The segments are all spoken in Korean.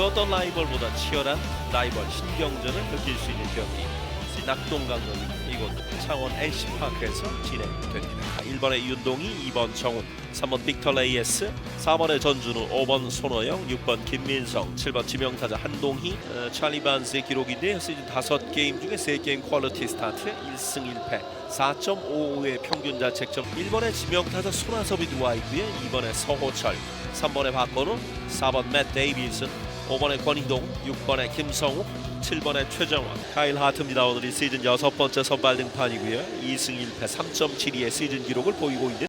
그 어떤 라이벌보다 치열한 라이벌 신경전을 느낄 수 있는 경기. 낙동강릉 이곳 창원 NC파크에서 진행됩니다. 1번의 윤동희, 2번 정훈, 3번 빅터 레이에스 4번의 전준우, 5번 손호영, 6번 김민성, 7번 지명타자 한동희 어, 찰리 반스의 기록인데요 시즌 5게임 중에 3게임 퀄리티 스타트 1승 1패 4.55의 평균 자책점 1번의 지명타자 손아섭이 있고요. 2번의 서호철 3번의 박건우 4번 맷 데이비슨 5번의 권희동 6번의 김성욱 7번의 최정원. 카일 하트입니다. 오늘이 시즌 여섯 번째 선발 등판이고요. 2승 1패 3.72의 시즌 기록을 보이고 있는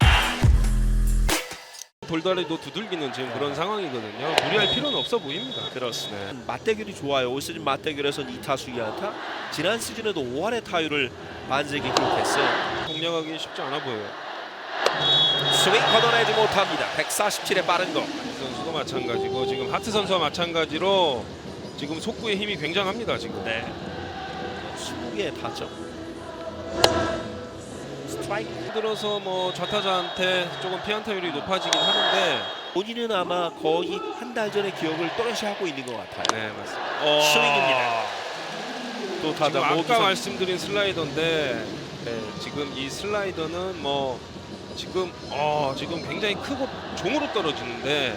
돌다리도 두들기는 지금 그런 상황이거든요. 무리할 필요는 없어 보입니다. 그렇습니다. 맞대결이 좋아요. 올 시즌 맞대결에서는 2타수 2안타. 지난 시즌에도 5할의 타율을 반세기 기록했어요. 공략하기 쉽지 않아 보여요. 스윙 걷어내지 못합니다 147의 빠른 거이 선수가 마찬가지고 지금 하트 선수와 마찬가지로 지금 속구의 힘이 굉장합니다. 지금. 네. 20개의 타점. 스트라이크. 들어서 뭐 좌타자한테 조금 피안타율이 높아지긴 하는데 본인은 아마 거의 한 달 전의 기억을 또렷이 하고 있는 것 같아요. 네 맞습니다. 스윙입니다. 또 지금 타자 아까 모두 선 말씀드린 슬라이더인데 네, 지금 이 슬라이더는 뭐 지금 어 지금 굉장히 크고 종으로 떨어지는데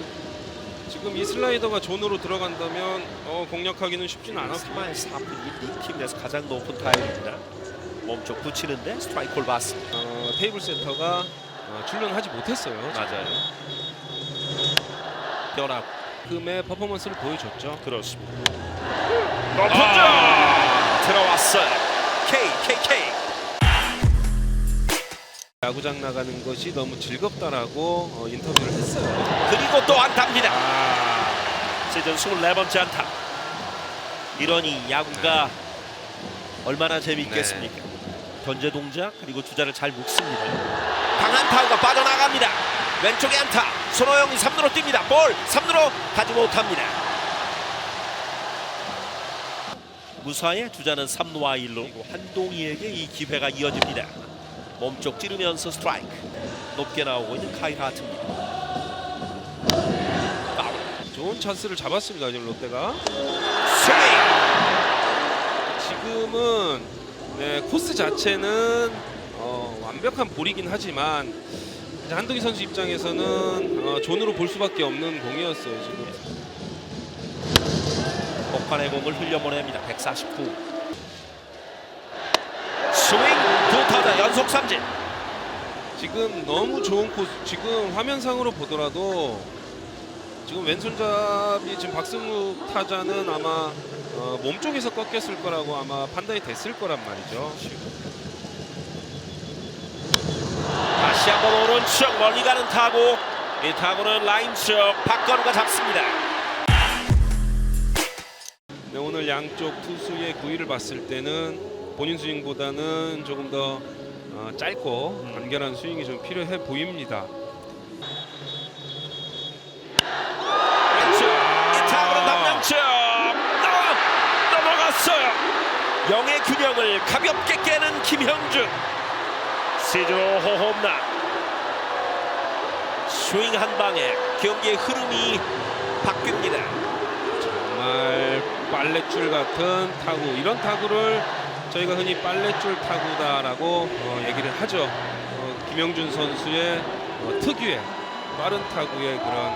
지금 이 슬라이더가 존으로 들어간다면 어 공략하기는 쉽지는 않아. 3할 4분 1리 팀 내에서 가장 높은 타율입니다. 몸쪽 붙이는데 스트라이크 콜 봤습니다. 어, 테이블 센터가 어, 출연하지 못했어요. 맞아요. 변화고 지금의 퍼포먼스를 보여줬죠. 그렇습니다. 높은 점 들어왔어요. K 야구장 나가는 것이 너무 즐겁다라고 어, 인터뷰를 했어요. 그리고 또 안타입니다. 아, 시즌 24번째 안타. 이러니 야구가 얼마나 재밌겠습니까? 견제 동작 그리고 주자를 잘 묶습니다. 강한 타구가 빠져나갑니다. 왼쪽에 안타. 손호영이 3루로 뜁니다. 볼 3루로 가지 못합니다. 무사의 주자는 3루와 1루. 그리고 한동희에게 이 기회가 이어집니다. 몸쪽 찌르면서 스트라이크. 높게 나오고 있는 카이 하트입니다. 파울. 좋은 찬스를 잡았습니다. 지금 롯데가 스윙. 지금은 네, 코스 자체는 어, 완벽한 볼이긴 하지만 이제 한동희 선수 입장에서는 어, 존으로 볼 수밖에 없는 공이었어요. 지금 복판의 공을 흘려보냅니다. 149. 스윙 두 타자 연속 삼진. 지금 너무 좋은 코스. 지금 화면상으로 보더라도 지금 왼손잡이 지금 박승우 타자는 아마 어, 몸 쪽에서 꺾였을 거라고 아마 판단이 됐을 거란 말이죠. 다시 한번 오른쪽 멀리 가는 타구. 이 타구는 라인 쪽 박건우가 잡습니다. 네, 오늘 양쪽 투수의 구위를 봤을 때는 본인 스윙보다는 조금 더 어, 짧고 간결한 스윙이 좀 필요해 보입니다. 왼쪽 이 타구는 남양쪽 넘어, 넘어갔어요. 영의 균형을 가볍게 깨는 김형준. 시즌 5호 홈런. 스윙 한 방에 경기의 흐름이 바뀝니다. 정말 빨랫줄 같은 타구 이런 타구를 저희가 흔히 빨랫줄 타구다라고 어, 얘기를 하죠. 어, 김영준 선수의 어, 특유의 빠른 타구의 그런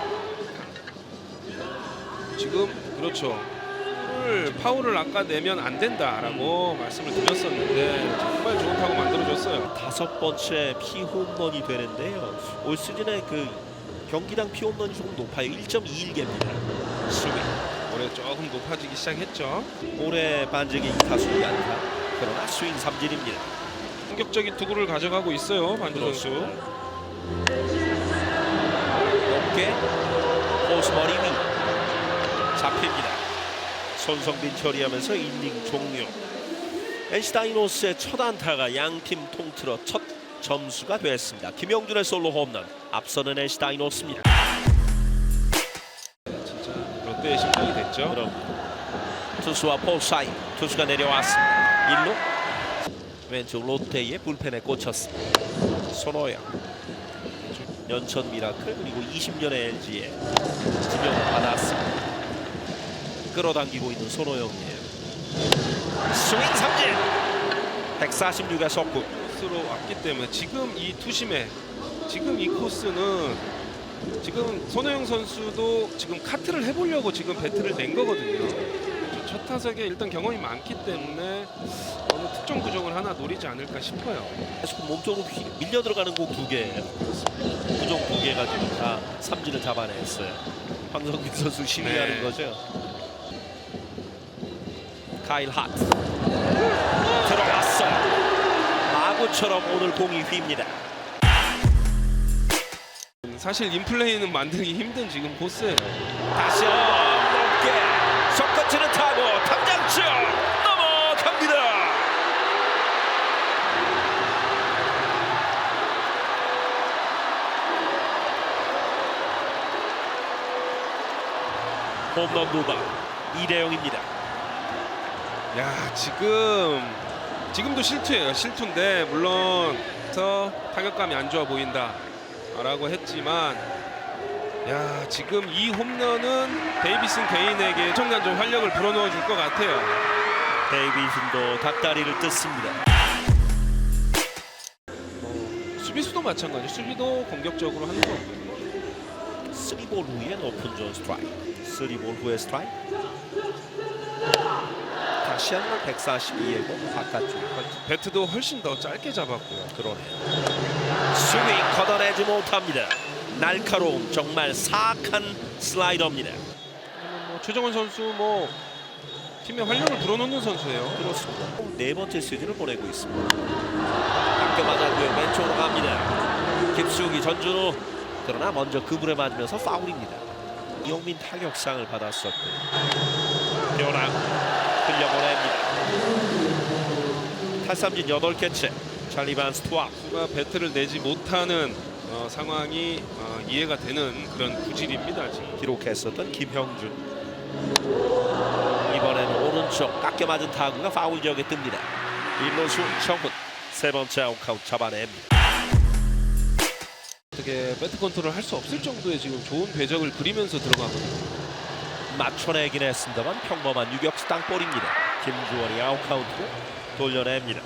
지금 그렇죠. 파울을, 파울을 아까 내면 안 된다라고 말씀을 드렸었는데 정말 좋은 타구 만들어줬어요. 다섯 번째 피홈런이 되는데요. 올 시즌에 그 경기당 피홈런이 조금 높아요. 1.21개입니다. 스윙. 올해 조금 높아지기 시작했죠. 올해 반직이 2타수 2안타. 그러나 스윙 삼진입니다. 공격적인 투구를 가져가고 있어요. 반주 선수. 높게 호수 머리 위 잡힙니다. 손성빈 처리하면서 이닝 종료. NC 다이노스의 첫 안타가 양팀 통틀어 첫 점수가 됐습니다. 김영준의 솔로 홈런. 앞서는 NC 다이노스입니다. 진짜 롯데의 심장이 됐죠. 그럼 투수와 볼 사이 투수가 내려왔습니다. 1루 왼쪽 롯데의 불펜에 꽂혔습니다. 손호영 연천 미라클 그리고 20년의 LG에 지명을 받았습니다. 끌어당기고 있는 손호영이에요. 스윙 삼진 146의 속구 코스로 왔기 때문에 지금 이 투심에 지금 이 코스는 지금 손호영 선수도 지금 카트를 해보려고 지금 배트를 낸 거거든요. 저첫 타석에 일단 경험이 많기 때문에 어느 특정 구종을 하나 노리지 않을까 싶어요. 계속 몸쪽으로 휘- 밀려 들어가는 공 두 개, 구종 두 개 가지고 다 삼진을 잡아냈어요. 황성민 선수 시위하는 네. 거죠. 카일 하트 들어왔어요. 마구처럼 오늘 공이 휩니다. 사실 인플레이는 만들기 힘든 지금 코스예요. 다시 한번 높게 섞어치는 타고 탐장쪽 넘어갑니다. 홈런 두방 이대영입니다. 야 지금 지금도 실투예요. 실투인데 물론 서 타격감이 안 좋아 보인다라고 했지만 야 지금 이 홈런은 데이비슨 개인에게 청간 좀 활력을 불어넣어 줄 것 같아요. 데이비슨도 닭다리를 뜯습니다. 수비수도 마찬가지. 수비도 공격적으로 하는 거고요. 3볼 후에 높은 존 스트라이크 3볼 후에 스트라이크. 다시 한 번 142의 공 바깥쪽. 배트도 훨씬 더 짧게 잡았고요. 그러네요. 스윙 걷어내지 못합니다. 날카로움 정말 사악한 슬라이더입니다. 뭐 최정원 선수 뭐 팀에 활력을 불어넣는 선수예요. 그렇습니다. 네 번째 시즌을 보내고 있습니다. 학교 맞았고요 왼쪽으로 갑니다. 김수욱이 전준우 그러나 먼저 그물에 맞으면서 파울입니다 이용민 타격상을 받았었고 변화 흘려보냅니다. 탈삼진 8개째. 찰리 반 스 투아웃 수가 배트를 내지 못하는 어, 상황이 어, 이해가 되는 그런 구질입니다. 지금. 기록했었던 김형준. 이번에는 오른쪽 깎여 맞은 타구가 파울 지역에 뜹니다. 1루수 청훈. 세 번째 아웃카운트 잡아냅니다 어떻게 배트 컨트롤 할 수 없을 정도의 지금 좋은 궤적을 그리면서 들어가거든요. 맞춰내긴 했습니다만 평범한 유격수 땅볼입니다 김주원이 아웃카운트로 돌려냅니다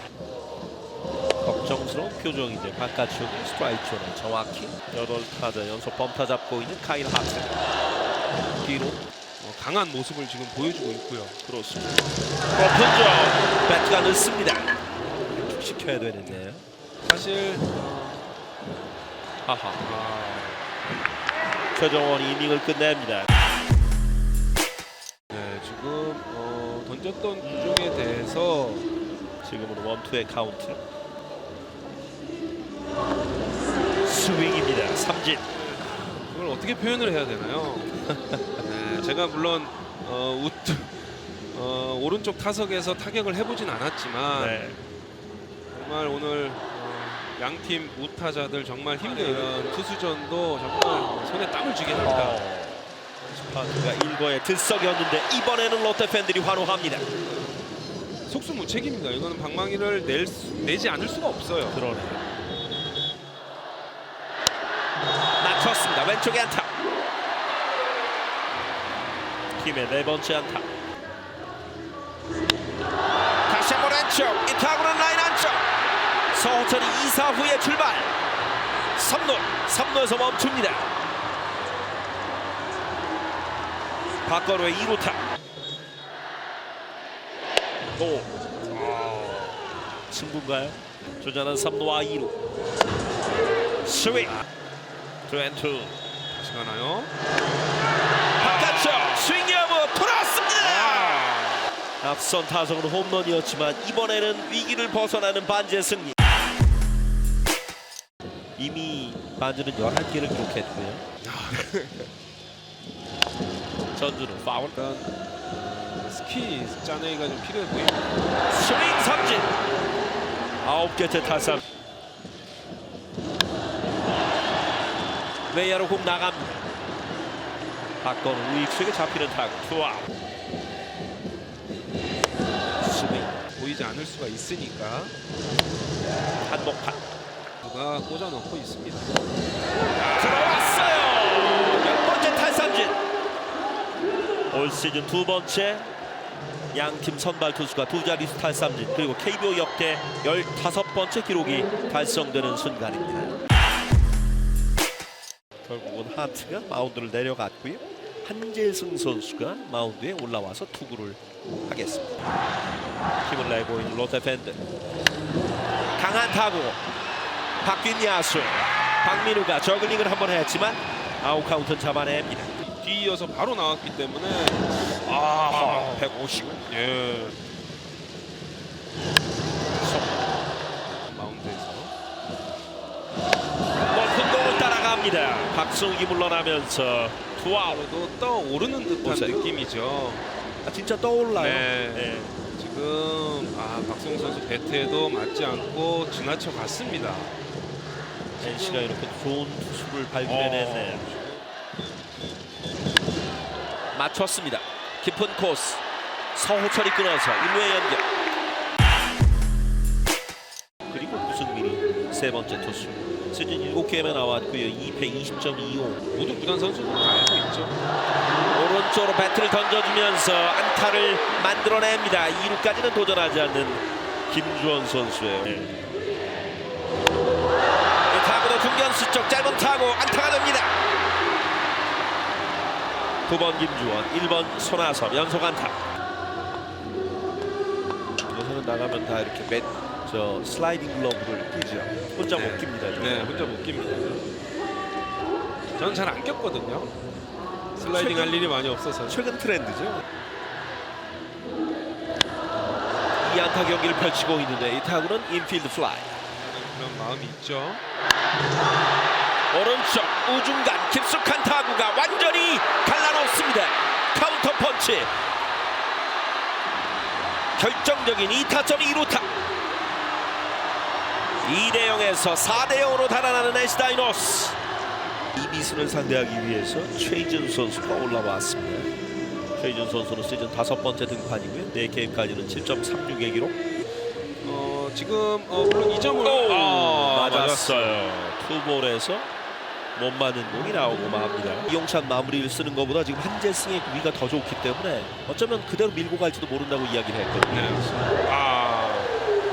걱정스러운 표정인데 바깥쪽에 스트라이크 존에 정확히 8타자 연속 범타 잡고 있는 카일 하트 뒤로 어, 강한 모습을 지금 보여주고 있고요. 그렇습니다. 오픈 점 배트가 늦습니다. 시켜야 되는데요. 사실 하하. 아, 최정원이 이닝을 끝냅니다. 네, 지금 어, 던졌던 구종에 대해서 지금은 원투의 카운트. 스윙입니다. 삼진. 이걸 어떻게 표현을 해야 되나요? 네, 제가 물론 어, 우, 어, 오른쪽 타석에서 타격을 해보진 않았지만 네. 정말 오늘 어, 양팀 우타자들 정말 힘든 투수전도 정말 손에 땀을 쥐게 합니다. 어. 스파크가 일거에 들썩였는데 이번에는 롯데 팬들이 환호합니다. 속수무책입니다. 이거는 방망이를 낼 수- 내지 않을 수가 없어요. 그러네요. 맞췄습니다. 왼쪽에 안타. 팀의 네 번째 안타. 다시 한번 왼쪽. 이 타구는 라인 안쪽. 서호철이 2사 후에 출발. 3루. 3루에서 멈춥니다. 박건우의 2루타. 오. 승부인가요? 조전한 3루와 2루. 스윙. 투앤투. 가나요? 바깥쪽 스윙 여부 돌아왔습니다. 아, 앞선 타석은 홈런이었지만 이번에는 위기를 벗어나는 반제 승리. 이미 반지는 11개를 기록했고요. 전주는 파울. 일단 어, 스키 짜내기가 좀 필요해 보입니다. 스윙 삼진. 아홉 개째 타석. 외야로 공 나갑니다. 박건우 우익수에게 잡히는 타구. 투아웃. 스윙. 보이지 않을 수가 있으니까 한복판. 누가 꽂아 넣고 있습니다. 들어왔어요. 몇 번째 탈삼진. 올 시즌 두 번째 양팀 선발 투수가 두 자릿수 탈삼진 그리고 KBO 역대 15번째 기록이 달성되는 순간입니다. 결국은 하트가 마운드를 내려갔고요. 한재승 선수가 마운드에 올라와서 투구를 하겠습니다. 힘을 내고 있는 롯데 팬들. 강한 타구. 바뀐 야수. 박민우가 저글링을 한번 했지만 아웃 카운트는 잡아냅니다. 뒤이어서 바로 나왔기 때문에 아 150. 예. 마운드에서 높은 공을 따라갑니다. 박승욱이 물러나면서 투아웃. 바로도 떠오르는 듯한 보세요. 느낌이죠. 아, 진짜 떠올라요. 네. 네. 지금 아 박성우 선수 배트에도 맞지 않고 지나쳐 갔습니다. NC가 이렇게 좋은 투수를 발굴해냈네요. 맞췄습니다. 깊은 코스. 서호철이 끊어서 1루에 연결. 그리고 무승민이 세 번째 투수. 시즌 7게임에 나왔고요. 2패 20.25. 모두 구단 선수들 다 알고 있죠. 오른쪽으로 배트를 던져주면서 안타를 만들어냅니다. 2루까지는 도전하지 않는 김주원 선수예요. 네. 타구도 중견수 쪽 짧은 타구 안타가 됩니다. 9번 김주원, 1번 손아섭 연속 안타. 요새는 나가면 다 이렇게 맷, 저 슬라이딩 글러브를 끼죠. 혼자 못 낍니다. 저는. 네, 혼자 못 깁니다. 저는 잘 안 꼈거든요. 슬라이딩 할 일이 많이 없어서. 최근 트렌드죠. 이 안타 경기를 펼치고 있는데 이 타구는 인필드 플라이. 그런 마음이 있죠. 오른쪽 우중간 깊숙한 타구가 완전히 갈라놓습니다. 카운터 펀치. 결정적인 2타점 2루타. 2대 0에서 4대 0으로 달아나는 에스다이노스. 이비슨을 상대하기 위해서 최희준 선수가 올라왔습니다. 최희준 선수는 시즌 다섯 번째 등판이고요. 네 게임까지는 7.36의 기록. 어, 지금 어, 물론 이 점을 아, 아, 맞았어요. 투볼에서 못 맞는 공이 나오고 맙니다. 이용찬 마무리를 쓰는 것보다 지금 한재승의 구위가 더 좋기 때문에 어쩌면 그대로 밀고 갈지도 모른다고 이야기를 했거든요. 네. 아,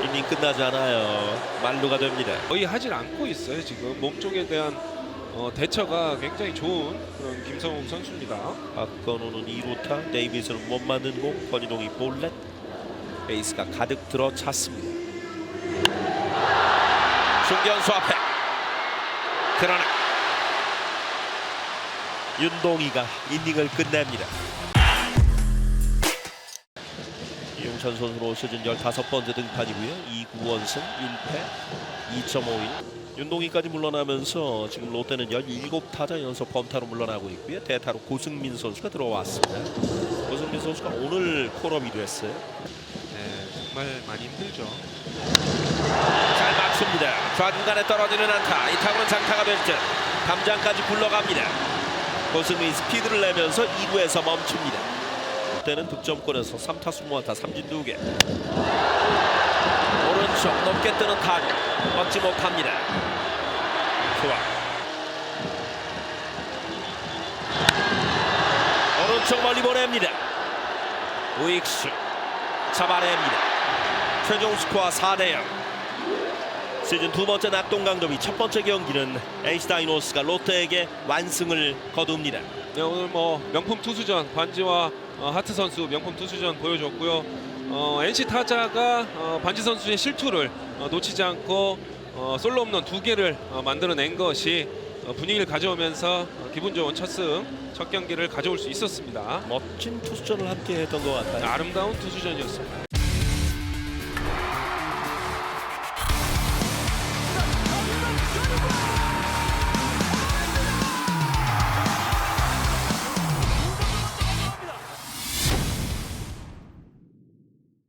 이닝 끝나지 않아요. 말루가 됩니다. 거의 하질 않고 있어요. 지금 몸 쪽에 대한 어, 대처가 굉장히 좋은 그런 김성욱 선수입니다. 박건호는 2루타, 데이비스는 못 맞는 공, 권희동이 볼넷, 베이스가 가득 들어 찼습니다. 중견수 앞에 그러나 윤동희가 이닝을 끝냅니다. 이용찬 선수는 올 시즌 15번째 등판이고요. 2구 원승 1패 2.51 윤동희까지 물러나면서 지금 롯데는 17타자 연속 범타로 물러나고 있고요. 대타로 고승민 선수가 들어왔습니다. 고승민 선수가 오늘 콜업이 됐어요. 네, 정말 많이 힘들죠. 잘 맞춥니다. 좌중간에 떨어지는 안타. 이 타구는 장타가 될 듯. 담장까지 굴러갑니다. 고승민 스피드를 내면서 2루에서 멈춥니다. 롯데는 득점권에서 3타수 무안타 삼진 2개. 오른쪽 높게 뜨는 타구. 얻지 못합니다. 좋아. 오른쪽 멀리 보냅니다. 우익수 잡아냅니다. 최종 스코어 4대 0. 시즌 두 번째 낙동강도비 첫 번째 경기는 에이스 다이노스가 롯데에게 완승을 거둡니다. 네, 오늘 뭐 명품 투수전 반지와 어, 하트 선수 명품 투수전 보여줬고요. 어, NC 타자가 어, 반지 선수의 실투를 어, 놓치지 않고 어, 솔로 홈런 두 개를 어, 만들어낸 것이 어, 분위기를 가져오면서 어, 기분 좋은 첫 승, 첫 경기를 가져올 수 있었습니다. 멋진 투수전을 함께 했던 것 같아요. 아름다운 투수전이었습니다.